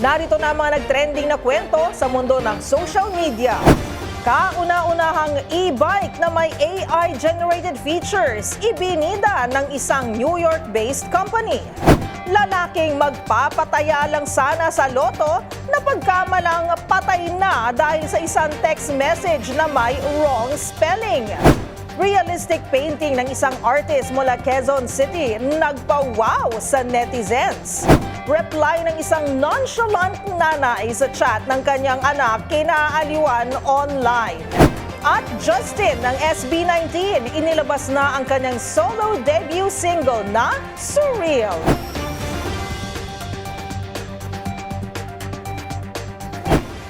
Narito na ang mga nagtrending na kwento sa mundo ng social media. Kauna-unahang e-bike na may AI-generated features, ibinida ng isang New York-based company. Lalaking magpapataya lang sana sa loto na pagkamalang patay na dahil sa isang text message na may wrong spelling. Realistic painting ng isang artist mula Quezon City nagpa-wow sa netizens. Reply ng isang nonchalant nanay sa chat ng kanyang anak kinaaliwan online. At Justin ng SB19 inilabas na ang kanyang solo debut single na Surreal.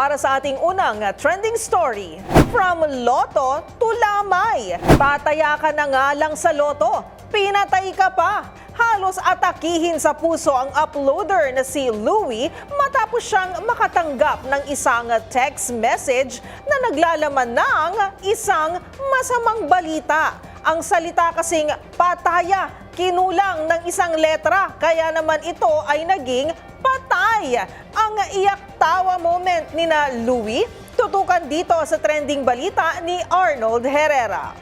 Para sa ating unang trending story, from Loto to Lamay. Pataya ka na nga lang sa Loto, pinatay ka pa. Halos atakihin sa puso ang uploader na si Louie matapos siyang makatanggap ng isang text message na naglalaman ng isang masamang balita. Ang salita kasing pataya, kinulang ng isang letra, kaya naman ito ay naging patay. Ang iyak tawa moment ni na Louie, tutukan dito sa trending balita ni Arnold Herrera.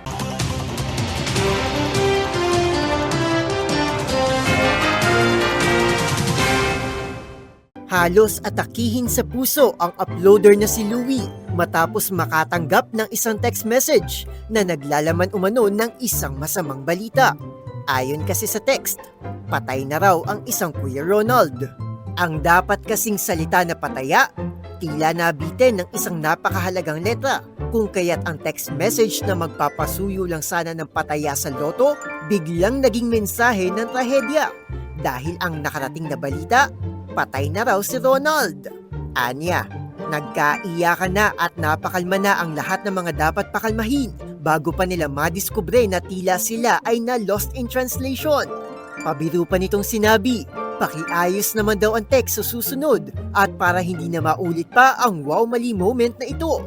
Halos atakihin sa puso ang uploader na si Louie matapos makatanggap ng isang text message na naglalaman umano ng isang masamang balita. Ayon kasi sa text, patay na raw ang isang Kuya Ronald. Ang dapat kasing salita na pataya, tila nabitin ng isang napakahalagang letra kung kaya't ang text message na magpapasuyo lang sana ng pataya sa loto, biglang naging mensahe ng trahedya. Dahil ang nakarating na balita, patay na raw si Ronald. Anya, nagkaiyakan na at napakalma na ang lahat ng mga dapat pakalmahin bago pa nila madiskubre na tila sila ay na lost in translation. Pabiro pa nitong sinabi, pakiayos naman daw ang text sa susunod at para hindi na maulit pa ang wow mali moment na ito.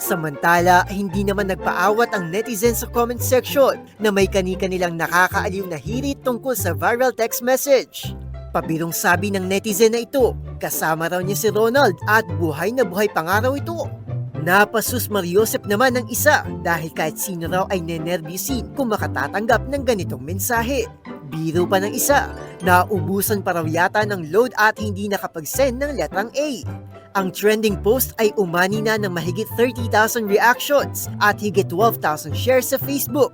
Samantala, hindi naman nagpaawat ang netizens sa comment section na may kani-kanilang nakakaaliw na hirit tungkol sa viral text message. Pabirong sabi ng netizen na ito, kasama raw niya si Ronald at buhay na buhay pangaraw ito. Napasus Mariosep naman ng isa dahil kahit sino raw ay nenervyusin kung makatatanggap ng ganitong mensahe. Biro pa ng isa, naubusan pa raw yata ng load at hindi nakapag-send ng letrang A. Ang trending post ay umani na ng mahigit 30,000 reactions at higit 12,000 shares sa Facebook.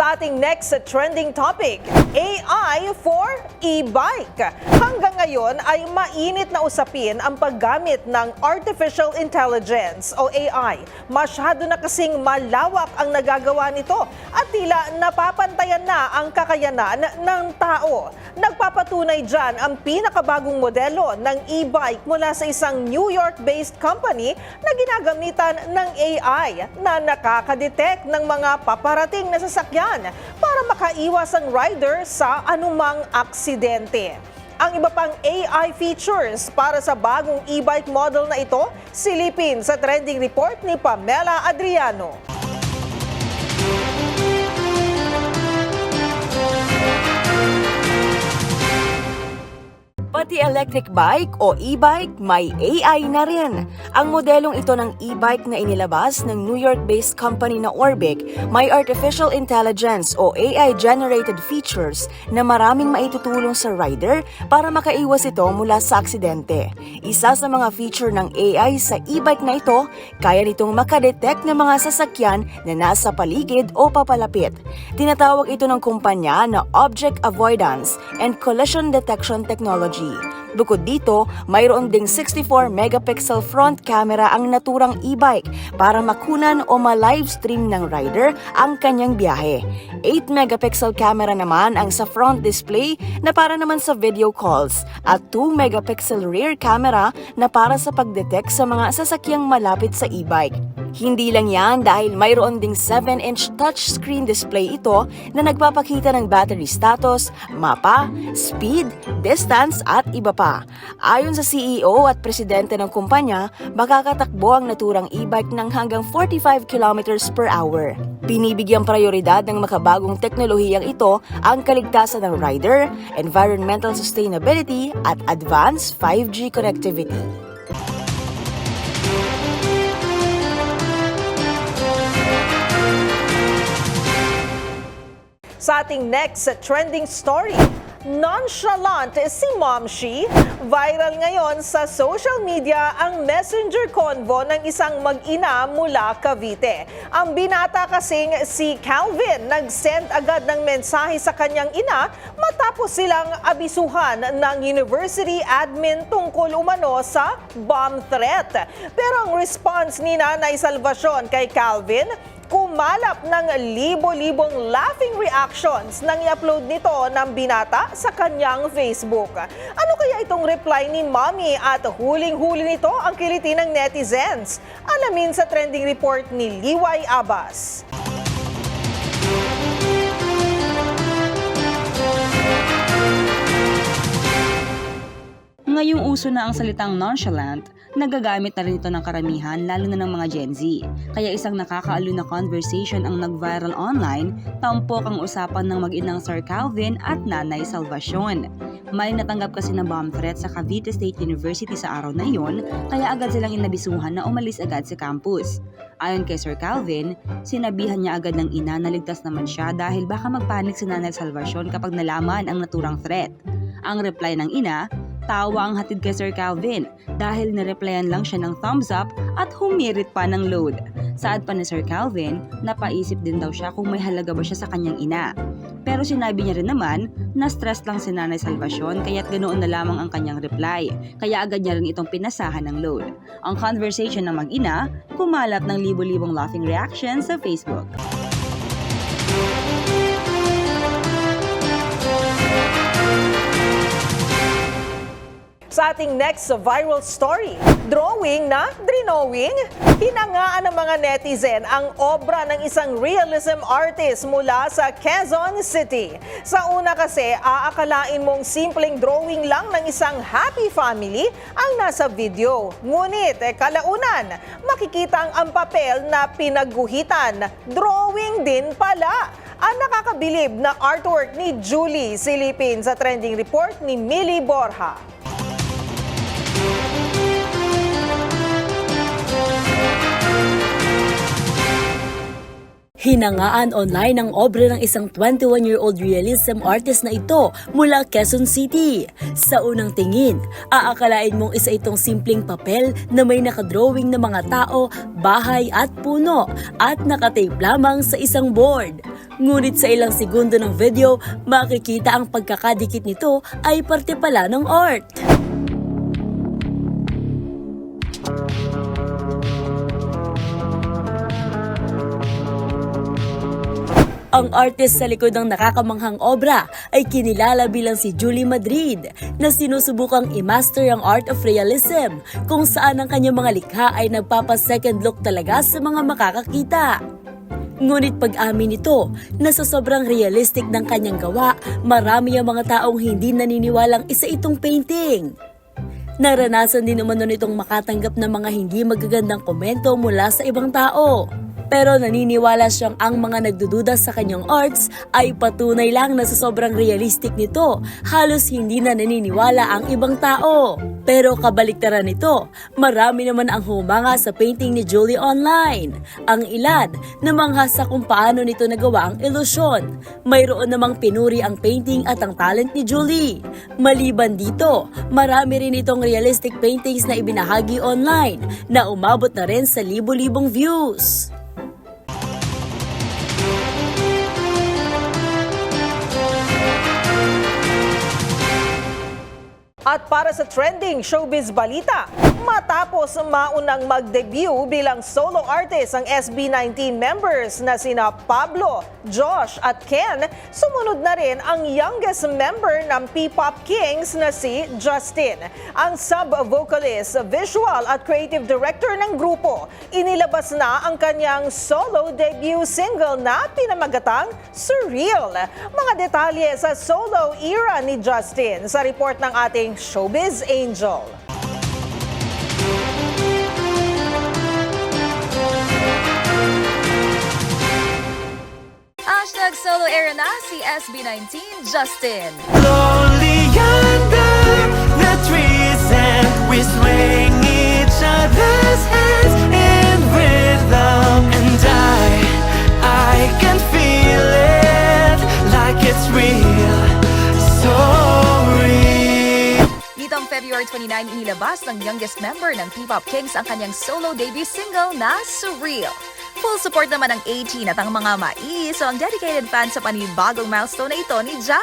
Sa ating next trending topic, AI for e-bike. Hanggang ngayon ay mainit na usapin ang paggamit ng Artificial Intelligence o AI. Masyado na kasing malawak ang nagagawa nito at tila napapantayan na ang kakayanan ng tao. Nagpapatunay dyan ang pinakabagong modelo ng e-bike mula sa isang New York-based company na ginagamitan ng AI na nakakadetect ng mga paparating na sasakyan para makaiwas ang rider sa anumang aksidente. Ang iba pang AI features para sa bagong e-bike model na ito, silipin sa trending report ni Pamela Adriano. Pati electric bike o e-bike may AI na rin. Ang modelong ito ng e-bike na inilabas ng New York-based company na Orbic may artificial intelligence o AI-generated features na maraming maitutulong sa rider para makaiwas ito mula sa aksidente. Isa sa mga feature ng AI sa e-bike na ito, kaya nitong makadetect ng mga sasakyan na nasa paligid o papalapit. Tinatawag ito ng kumpanya na Object Avoidance and Collision Detection Technology. Bukod dito, mayroon ding 64 megapixel front camera ang naturang e-bike para makunan o ma-livestream ng rider ang kanyang biyahe. 8 megapixel camera naman ang sa front display na para naman sa video calls at 2 megapixel rear camera na para sa pagdetect sa mga sasakyang malapit sa e-bike. Hindi lang yan dahil mayroon ding 7-inch touchscreen display ito na nagpapakita ng battery status, mapa, speed, distance at iba pa. Ayon sa CEO at presidente ng kumpanya, makakatakbo ang naturang e-bike ng hanggang 45 kilometers per hour. Binibigyang prioridad ng makabagong teknolohiyang ito ang kaligtasan ng rider, environmental sustainability at advanced 5G connectivity. Sa ating next trending story, nonchalant si Momshi. Viral ngayon sa social media ang messenger convo ng isang mag-ina mula Cavite. Ang binata kasing si Calvin nag-send agad ng mensahe sa kanyang ina matapos silang abisuhan ng university admin tungkol umano sa bomb threat. Pero ang response ni Nanay Salvacion kay Calvin, kumalap ng libo-libong laughing reactions nang i-upload nito ng binata sa kanyang Facebook. Ano kaya itong reply ni Mommy at huling-huli nito ang kiliti ng netizens? Alamin sa trending report ni Liway Abbas. Ngayong uso na ang salitang nonchalant, nagagamit na rin ito ng karamihan lalo na ng mga Gen Z. Kaya isang nakakaalo na conversation ang nag-viral online, tampok ang usapan ng mag-inang Sir Calvin at Nanay Salvacion. May natanggap kasi na bomb threat sa Cavite State University sa araw na iyon, kaya agad silang inabisuhan na umalis agad sa campus. Ayon kay Sir Calvin, sinabihan niya agad ng ina na ligtas naman siya dahil baka magpanik si Nanay Salvacion kapag nalaman ang naturang threat. Ang reply ng ina, tawa ang hatid kay Sir Calvin dahil nireplyan lang siya ng thumbs up at humirit pa ng load. Saad pa ni Sir Calvin, napaisip din daw siya kung may halaga ba siya sa kanyang ina. Pero sinabi niya rin naman na stress lang si Nanay Salvacion kaya't ganoon na lamang ang kanyang reply. Kaya agad niya rin itong pinasahan ng load. Ang conversation ng mag-ina, kumalat ng libo-libong laughing reactions sa Facebook. Sa ating next viral story, drawing na drawing, hinangaan ng mga netizen ang obra ng isang realism artist mula sa Quezon City. Sa una kasi, aakalain mong simpleng drawing lang ng isang happy family ang nasa video. Ngunit, eh, kalaunan, makikita ang ang papel na pinagguhitan. Drawing din pala. Ang nakakabilib na artwork ni Julie Silipin sa trending report ni Millie Borja. Hinangaan online ang obra ng isang 21-year-old realism artist na ito mula Quezon City. Sa unang tingin, aakalain mong isa itong simpleng papel na may nakadrawing ng mga tao, bahay at puno at nakatape lamang sa isang board. Ngunit sa ilang segundo ng video, makikita ang pagkakadikit nito ay parte pala ng art. Ang artist sa likod ng nakakamanghang obra ay kinilala bilang si Julie Madrid na sinusubukang i-master ang art of realism kung saan ang kanyang mga likha ay nagpapa-second look talaga sa mga makakakita. Ngunit pag-amin nito na sa sobrang realistic ng kanyang gawa, marami ang mga taong hindi naniniwalang isa itong painting. Naranasan din umano nitong makatanggap ng mga hindi magagandang komento mula sa ibang tao. Pero naniniwala siyang ang mga nagdududa sa kanyang arts ay patunay lang na sa sobrang realistic nito, halos hindi na naniniwala ang ibang tao. Pero kabaliktaran nito, marami naman ang humanga sa painting ni Julie online. Ang ilan, namangha sa kung paano nito nagawa ang ilusyon. Mayroon namang pinuri ang painting at ang talent ni Julie. Maliban dito, marami rin itong realistic paintings na ibinahagi online na umabot na rin sa libo-libong views. At para sa trending showbiz balita, matapos maunang mag-debut bilang solo artist ang SB19 members na sina Pablo, Josh at Ken, sumunod na rin ang youngest member ng P-Pop Kings na si Justin. Ang sub-vocalist, visual at creative director ng grupo, inilabas na ang kanyang solo debut single na pinamagatang Surreal. Mga detalye sa solo era ni Justin sa report ng ating Showbiz Angel. Hashtag solo era na si SB19 Justin. Lonely under the trees and we swing each other's hands in rhythm and I, I can feel it like it's real, so real. Nitong February 29 inilabas ng youngest member ng P-Pop Kings ang kanyang solo debut single na Surreal. Full support naman ng 18 at ang mga mais so ang dedicated fans sa panibagong milestone na ito ni Ja.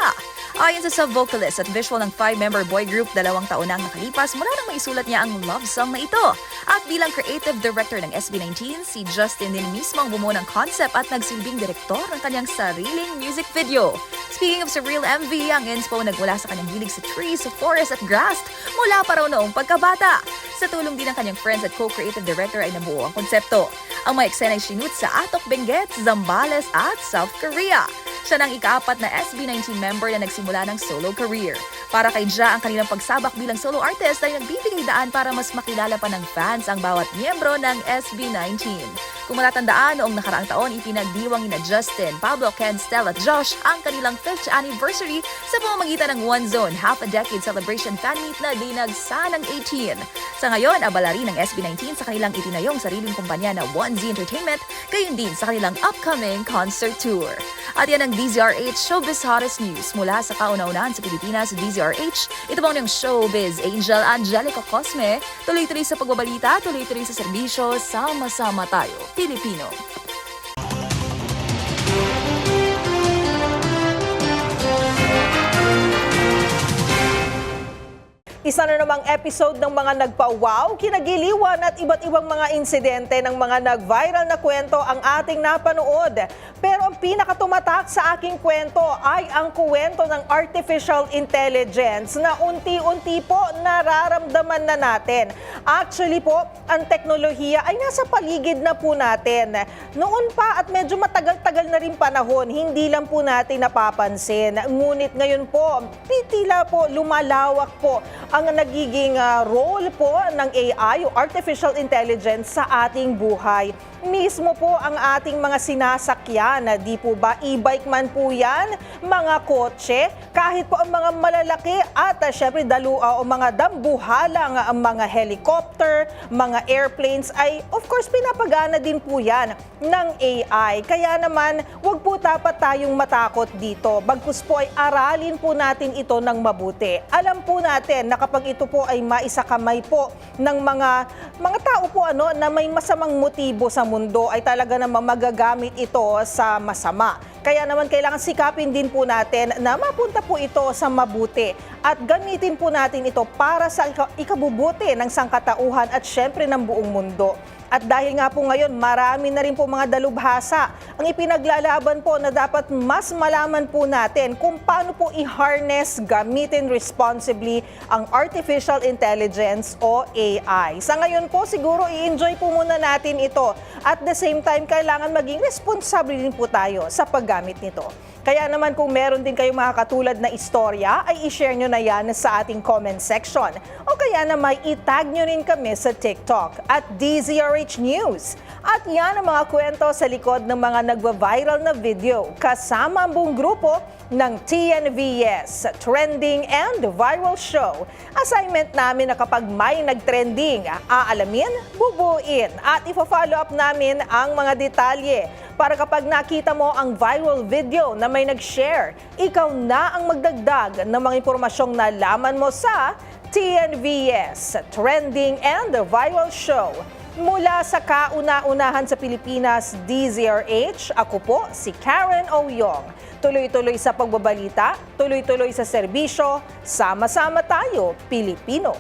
Ayon sa sub-vocalist at visual ng five-member boy group, dalawang taon na ang nakalipas mula nang maisulat niya ang love song na ito. At bilang creative director ng SB19, si Justin din mismo ang bumuo ng concept at nagsilbing direktor ng kanyang sariling music video. Speaking of surreal MV, ang inspo nagmula sa kanyang hilig sa trees, forest at grass mula pa raw noong pagkabata. Sa tulong din ng kanyang friends at co-creative director ay nabuo ang konsepto. Ang mga eksena ay sinut sa Atok Benguet, Zambales at South Korea. Siya ng ikaapat na SB19 member na nagsimula ng solo career. Para kay Ja, ang kanilang pagsabak bilang solo artist ay nagbibigay daan para mas makilala pa ng fans ang bawat miyembro ng SB19. Kung matatandaan, noong nakaraang taon, ipinagdiwang ina Justin, Pablo, Ken, Stella at Josh ang kanilang 5th anniversary sa pamamagitan ng One Zone Half a Decade Celebration Fan Meet na dinagsa ng 18. Sa ngayon, abala rin ng SB19 sa kanilang itinayong sariling kumpanya na 1Z Entertainment, gayon din sa kanilang upcoming concert tour. At yan ang DZRH Showbiz Hottest News mula sa kauna-unahan sa Pilipinas, DZRH. Ito po ang Showbiz Angel Angelica Cosme. Tuloy-tuloy sa pagbabalita, tuloy-tuloy sa serbisyo, sama-sama tayo, Pilipino. Isa na namang episode ng mga nagpa-wow, kinagiliwan at iba't ibang mga insidente ng mga nag-viral na kwento ang ating napanood. Pero ang pinakatumatak sa aking kwento ay ang kwento ng artificial intelligence na unti-unti po nararamdaman na natin. Actually po, ang teknolohiya ay nasa paligid na po natin. Noon pa at medyo matagal-tagal na rin panahon, hindi lang po natin napapansin. Ngunit ngayon po, tila po lumalawak po ang nagiging ah, role po ng AI o artificial intelligence sa ating buhay. Mismo po ang ating mga sinasakyan, na di po ba e-bike man po yan, mga kotse, kahit po ang mga malalaki at uh, syempre dalu, ah, o mga dambuhalang ah, ang mga helicopter, mga airplanes ay of course pinapagana din po yan ng AI. Kaya naman, wag po dapat tayong matakot dito. Bagkus po ay aralin po natin ito ng mabuti. Alam po natin na kapag ito po ay maisakamay po ng mga mga tao po ano na may masamang motibo sa mundo ay talaga namang magagamit ito sa masama. Kaya naman kailangan sikapin din po natin na mapunta po ito sa mabuti at gamitin po natin ito para sa ika- ikabubuti ng sangkatauhan at syempre ng buong mundo. At dahil nga po ngayon, marami na rin po mga dalubhasa ang ipinaglalaban po na dapat mas malaman po natin kung paano po i-harness, gamitin responsibly ang artificial intelligence o AI. Sa ngayon po, siguro i-enjoy po muna natin ito. At the same time, kailangan maging responsable din po tayo sa paggamit nito. Kaya naman kung meron din kayong mga katulad na istorya, ay i-share nyo na yan sa ating comment section. O kaya na may itag nyo rin kami sa TikTok at DZRH News. At yan ang mga kwento sa likod ng mga nagva-viral na video kasama ang buong grupo ng TNVS, Trending and Viral Show. Assignment namin na kapag may nagtrending, aalamin, bubuin at ipa-follow up namin ang mga detalye para kapag nakita mo ang viral video na may nag-share, ikaw na ang magdagdag ng mga impormasyong nalaman mo sa TNVS, Trending and Viral Show. Mula sa kauna-unahan sa Pilipinas, DZRH, ako po si Karen Oyong. Tuloy-tuloy sa pagbabalita, tuloy-tuloy sa serbisyo, sama-sama tayo, Pilipino.